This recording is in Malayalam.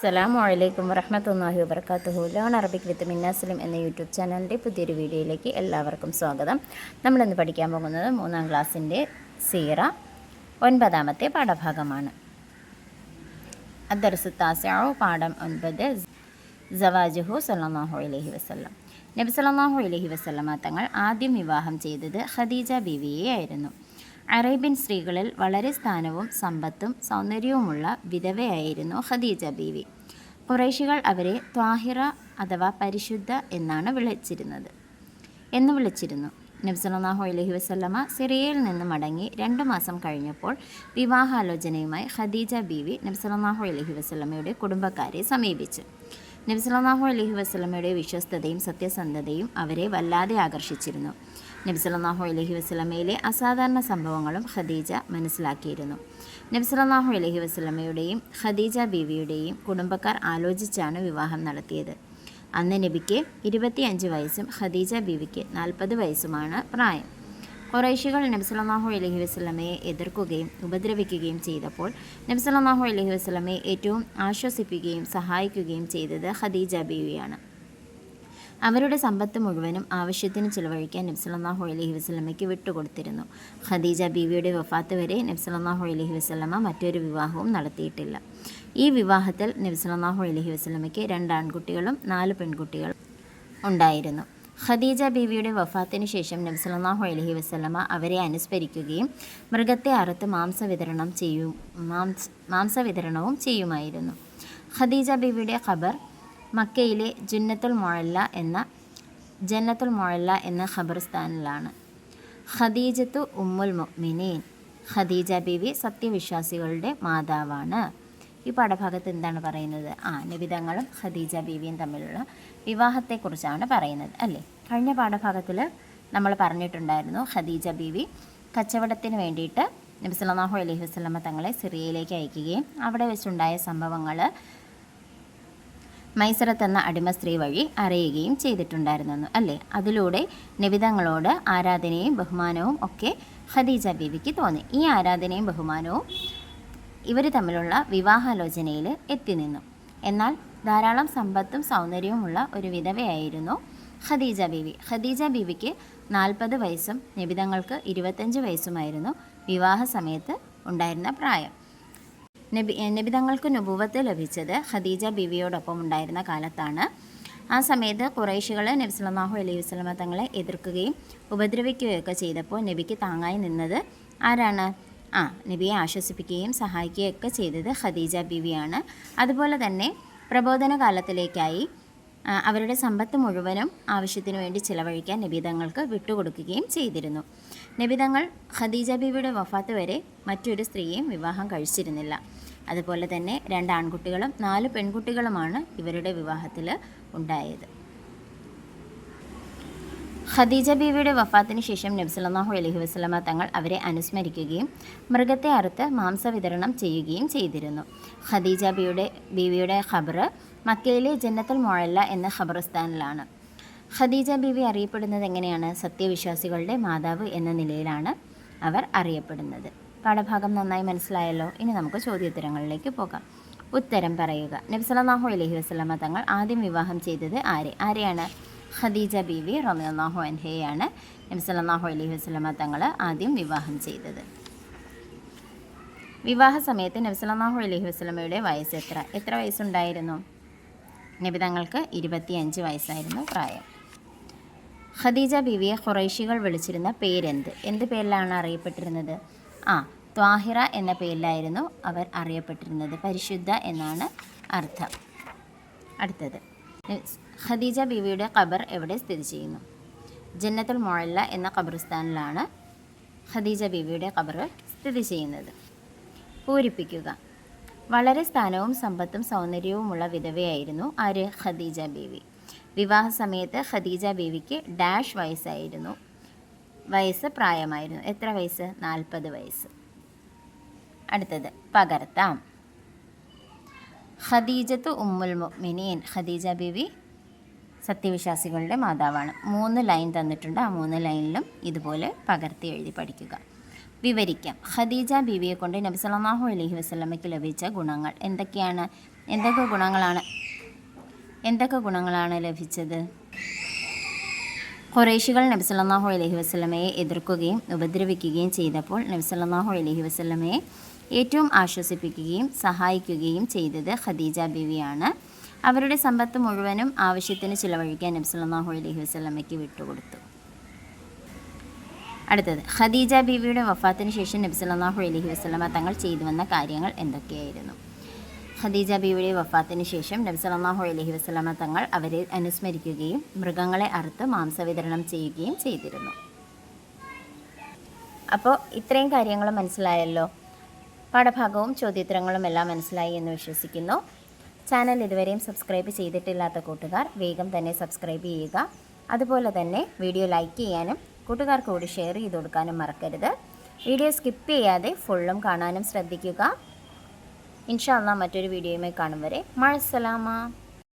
അസ്സലാമു വലൈക്കും വറഹമത്തല്ലാഹി വബർക്കാത്തുഹു ലോൺ അറബിക് വിത്ത് മിന്നാസ്ലിം എന്ന യൂട്യൂബ് ചാനലിന്റെ പുതിയൊരു വീഡിയോയിലേക്ക് എല്ലാവർക്കും സ്വാഗതം. നമ്മളിന്ന് പഠിക്കാൻ പോകുന്നത് മൂന്നാം ക്ലാസ്സിന്റെ സീറ ഒൻപതാമത്തെ പാഠഭാഗമാണ്. അദ്ദർസു താസ്യാവു പാഠം ഒൻപത് ജവാജുഹു സല്ലാഹു അലഹി വസല്ലം. നബി സല്ലാഹു അലഹി വസല്ലമ തങ്ങൾ ആദ്യം വിവാഹം ചെയ്തത് ഖദീജ ബീവിയെ ആയിരുന്നു അറേബ്യൻ സ്ത്രീകളിൽ വളരെ സ്ഥാനവും സമ്പത്തും സൗന്ദര്യവുമുള്ള വിധവയായിരുന്നു ഖദീജ ബീവി. കുറേശികൾ അവരെ ത്വാഹിറ അഥവാ പരിശുദ്ധ എന്നാണ് വിളിച്ചിരുന്നത്. എന്ന് വിളിച്ചിരുന്നു. നബ്സലാഹു അലഹി വസല്ലമ സിറിയയിൽ നിന്ന് മടങ്ങി രണ്ട് മാസം കഴിഞ്ഞപ്പോൾ വിവാഹാലോചനയുമായി ഖദീജ ബീവി നബ്സലാഹു അലഹി വസല്ലമയുടെ കുടുംബക്കാരെ സമീപിച്ചു. നബ്സലാഹു അലഹി വസല്ലമയുടെ വിശ്വസ്തതയും സത്യസന്ധതയും അവരെ വല്ലാതെ ആകർഷിച്ചിരുന്നു. നബ്സലാഹു അലഹി വസ്ലമയിലെ അസാധാരണ സംഭവങ്ങളും ഖദീജ മനസ്സിലാക്കിയിരുന്നു. നബ്സലാഹു അലഹി വസ്ലമയുടെയും ഖദീജ ബീവിയുടെയും കുടുംബക്കാർ ആലോചിച്ചാണ് വിവാഹം നടത്തിയത്. അന്ന് നബിക്ക് ഇരുപത്തിയഞ്ച് വയസ്സും ഖദീജ ബീവിക്ക് നാൽപ്പത് വയസ്സുമാണ് പ്രായം. കുറേശികൾ നബ്സലാഹു അലഹി വസ്ലമയെ എതിർക്കുകയും ഉപദ്രവിക്കുകയും ചെയ്തപ്പോൾ നബ്സലാഹു അലഹി വസ്ലമയെ ഏറ്റവും ആശ്വസിപ്പിക്കുകയും സഹായിക്കുകയും ചെയ്തത് ഖദീജ ബീവിയാണ്. അവരുടെ സമ്പത്ത് മുഴുവനും ആവശ്യത്തിന് ചിലവഴിക്കാൻ നബ്സലാഹു അലഹി വസ്ലമയ്ക്ക് വിട്ടുകൊടുത്തിരുന്നു. ഖദീജ ബീവിയുടെ വഫാത്ത് വരെ നബ്സലാഹു അലഹി വസ്ലമ മറ്റൊരു വിവാഹവും നടത്തിയിട്ടില്ല. ഈ വിവാഹത്തിൽ നബ്സലാഹു അലഹി വസ്ലമയ്ക്ക് രണ്ട് ആൺകുട്ടികളും നാല് പെൺകുട്ടികളും ഉണ്ടായിരുന്നു. ഖദീജ ബീവിയുടെ വഫാത്തിന് ശേഷം നബ്സലാഹു അലഹി വസ്ലമ അവരെ അനുസ്മരിക്കുകയും മൃഗത്തെ അറുത്ത് മാംസ വിതരണം ചെയ്യും മാംസ മാംസവിതരണവും ചെയ്യുമായിരുന്നു. ഖദീജ ബീവിയുടെ ഖബർ മക്കയിലെ ജുന്നത്തുൽ മൊഴല്ല എന്ന ജന്നത്തുൽ മൊഴല്ല എന്ന ഖബർസ്ഥാനിലാണ്. ഖദീജത്തു ഉമ്മുൽ മുഅ്മിനീൻ. ഖദീജ ബീവി സത്യവിശ്വാസികളുടെ മാതാവാണ്. ഈ പാഠഭാഗത്ത് എന്താണ് പറയുന്നത്? ആ നിബിതങ്ങളും ഖദീജ ബീവിയും തമ്മിലുള്ള വിവാഹത്തെക്കുറിച്ചാണ് പറയുന്നത് അല്ലേ? കഴിഞ്ഞ പാഠഭാഗത്തിൽ നമ്മൾ പറഞ്ഞിട്ടുണ്ടായിരുന്നു ഖദീജ ബീവി കച്ചവടത്തിന് വേണ്ടിയിട്ട് നബി അലഹി അലൈഹി വസല്ലമ തങ്ങളെ സിറിയയിലേക്ക് അയക്കുകയും അവിടെ വെച്ചുണ്ടായ സംഭവങ്ങൾ മൈസറത്ത് എന്ന അടിമ സ്ത്രീ വഴി അറിയുകയും ചെയ്തിട്ടുണ്ടായിരുന്നു അല്ലേ? അതിലൂടെ നിബിതങ്ങളോട് ആരാധനയും ബഹുമാനവും ഒക്കെ ഖദീജ ബീവിക്ക് തോന്നി. ഈ ആരാധനയും ബഹുമാനവും ഇവർ തമ്മിലുള്ള വിവാഹാലോചനയിൽ എത്തി നിന്നു. എന്നാൽ ധാരാളം സമ്പത്തും സൗന്ദര്യവുമുള്ള ഒരു വിധവയായിരുന്നു ഖദീജ ബീവി ഖദീജ ബീവിക്ക് നാൽപ്പത് വയസ്സും നിബിതങ്ങൾക്ക് ഇരുപത്തഞ്ച് വയസ്സുമായിരുന്നു വിവാഹ സമയത്ത് ഉണ്ടായിരുന്ന പ്രായം. നബി നബിതങ്ങൾക്ക് നുപൂവത്ത് ലഭിച്ചത് ഖദീജ ബിവിയോടൊപ്പം ഉണ്ടായിരുന്ന കാലത്താണ്. ആ സമയത്ത് കുറേശികൾ നബി സല്ലല്ലാഹു അലൈഹി വസ്ലമ തങ്ങളെ എതിർക്കുകയും ഉപദ്രവിക്കുകയൊക്കെ ചെയ്തപ്പോൾ നബിക്ക് താങ്ങായി നിന്നത് ആരാണ്? ആ നബിയെ ആശ്വസിപ്പിക്കുകയും സഹായിക്കുകയൊക്കെ ചെയ്തത് ഖദീജ ബിവിയാണ്. അതുപോലെ തന്നെ പ്രബോധന കാലത്തിലേക്കായി അവരുടെ സമ്പത്ത് മുഴുവനും ആവശ്യത്തിനു വേണ്ടി ചിലവഴിക്കാൻ നബിതങ്ങൾക്ക് വിട്ടുകൊടുക്കുകയും ചെയ്തിരുന്നു. നബിതങ്ങൾ ഖദീജ ബീവിയുടെ വഫാത്ത് വരെ മറ്റൊരു സ്ത്രീയെയും വിവാഹം കഴിച്ചിരുന്നില്ല. അതുപോലെ തന്നെ രണ്ട് ആൺകുട്ടികളും നാല് പെൺകുട്ടികളുമാണ് ഇവരുടെ വിവാഹത്തിൽ ഉണ്ടായത്. ഖദീജ ബീവിയുടെ വഫാത്തിന് ശേഷം നബ്സലാഹു അലഹി വസ്ലമ തങ്ങൾ അവരെ അനുസ്മരിക്കുകയും മൃഗത്തെ അറുത്ത് മാംസ വിതരണം ചെയ്യുകയും ചെയ്തിരുന്നു. ഖദീജ ബിയുടെ ബീവിയുടെ ഖബർ മക്കയിലെ ജന്നത്തൽ മൊഴല്ല എന്ന ഖബറിസ്ഥാനിലാണ് ഖദീജ ബിവി അറിയപ്പെടുന്നത് എങ്ങനെയാണ്? സത്യവിശ്വാസികളുടെ മാതാവ് എന്ന നിലയിലാണ് അവർ അറിയപ്പെടുന്നത്. പാഠഭാഗം നന്നായി മനസ്സിലായല്ലോ? ഇനി നമുക്ക് ചോദ്യോത്തരങ്ങളിലേക്ക് പോകാം. ഉത്തരം പറയുക. നബ്സലാഹു അലഹി വസ്ലമ തങ്ങൾ ആദ്യം വിവാഹം ചെയ്തത് ആരെ? ആരെയാണ്? ഖദീജ ബീവി റമിയാഹു അൻഹയാണ് നബി സല്ലല്ലാഹു അലൈഹി വസല്ലമ തങ്ങൾ ആദ്യം വിവാഹം ചെയ്തത്. വിവാഹ സമയത്ത് നബി അലഹി വസ്ലമയുടെ വയസ്സ് എത്ര? എത്ര വയസ്സുണ്ടായിരുന്നു? നബി തങ്ങൾക്ക് ഇരുപത്തിയഞ്ച് വയസ്സായിരുന്നു പ്രായം. ഖദീജ ബീവിയെ ഖുറൈശികൾ വിളിച്ചിരുന്ന പേരെന്ത്? എന്ത് പേരിലാണ് അറിയപ്പെട്ടിരുന്നത്? ആ ത്വാഹിറ എന്ന പേരിലായിരുന്നു അവർ അറിയപ്പെട്ടിരുന്നത്. പരിശുദ്ധ എന്നാണ് അർത്ഥം. അടുത്തത്. ഖദീജ ബിവിയുടെ ഖബർ എവിടെ സ്ഥിതി ചെയ്യുന്നു? ജന്നത്തുൽ മൊഴല്ല എന്ന ഖബർസ്ഥാനിലാണ് ഖദീജ ബിവിയുടെ ഖബർ സ്ഥിതി ചെയ്യുന്നത്. പൂരിപ്പിക്കുക. വളരെ സ്ഥാനവും സമ്പത്തും സൗന്ദര്യവുമുള്ള വിധവയായിരുന്നു ആര്? ഖദീജ ബീവി. വിവാഹ സമയത്ത് ഖദീജ ബീവിക്ക് ഡാഷ് വയസ്സായിരുന്നു. വയസ്സ് പ്രായമായിരുന്നു. എത്ര വയസ്സ്? നാൽപ്പത് വയസ്സ്. അടുത്തത് പകർത്താം. ഖദീജത്ത് ഉമ്മുൽ മുഅ്മിനീൻ. ഖദീജ ബീവി സത്യവിശ്വാസികളുടെ മാതാവാണ്. മൂന്ന് ലൈൻ തന്നിട്ടുണ്ട്. ആ മൂന്ന് ലൈനിലും ഇതുപോലെ പകർത്തി എഴുതി പഠിക്കുക. വിവരിക്കാം. ഖദീജ ബീവിയെ കൊണ്ട് നബി സല്ലല്ലാഹു അലഹി വസ്ലമയ്ക്ക് ലഭിച്ച ഗുണങ്ങൾ എന്തൊക്കെയാണ്? എന്തൊക്കെ ഗുണങ്ങളാണ്? എന്തൊക്കെ ഗുണങ്ങളാണ് ലഭിച്ചത്? ഖുറൈശികൾ നബി സല്ലല്ലാഹു അലഹി വസ്ലമയെ എതിർക്കുകയും ഉപദ്രവിക്കുകയും ചെയ്തപ്പോൾ നബി സല്ലല്ലാഹു അലഹി വസ്ലമയെ ഏറ്റവും ആശ്വസിപ്പിക്കുകയും സഹായിക്കുകയും ചെയ്തത് ഖദീജ ബീവിയാണ്. അവരുടെ സമ്പത്ത് മുഴുവനും ആവശ്യത്തിന് ചിലവഴിക്കാൻ നബി അലഹി വസ്ലമയ്ക്ക് വിട്ടുകൊടുത്തു. അടുത്തത് ഖദീജ ബീവിയുടെ വഫാത്തിന് ശേഷം നബി സല്ലല്ലാഹു അലഹി വസ്ലമ തങ്ങൾ ചെയ്തു വന്ന കാര്യങ്ങൾ എന്തൊക്കെയായിരുന്നു? ഖദീജ ബീവിയുടെ വഫാത്തിന് ശേഷം നബി സല്ലല്ലാഹു അലഹി വസ്ലമ തങ്ങൾ അവരെ അനുസ്മരിക്കുകയും മൃഗങ്ങളെ അറുത്ത് മാംസവിതരണം ചെയ്യുകയും ചെയ്തിരുന്നു. അപ്പോൾ ഇത്രയും കാര്യങ്ങൾ മനസ്സിലായല്ലോ? പാഠഭാഗവും ചോദ്യോത്തരങ്ങളും എല്ലാം മനസ്സിലായി എന്ന് വിശ്വസിക്കുന്നു. ചാനൽ ഇതുവരെയും സബ്സ്ക്രൈബ് ചെയ്തിട്ടില്ലാത്ത കൂട്ടുകാർ വേഗം തന്നെ സബ്സ്ക്രൈബ് ചെയ്യുക. അതുപോലെ തന്നെ വീഡിയോ ലൈക്ക് ചെയ്യാനും കൂട്ടുകാർക്ക് കൂടി ഷെയർ ചെയ്ത് കൊടുക്കാനും മറക്കരുത്. വീഡിയോ സ്കിപ്പ് ചെയ്യാതെ ഫുള്ളും കാണാനും ശ്രദ്ധിക്കുക. ഇൻഷാല്ല മറ്റൊരു വീഡിയോയുമായി കാണും വരെ. മഴസലാമ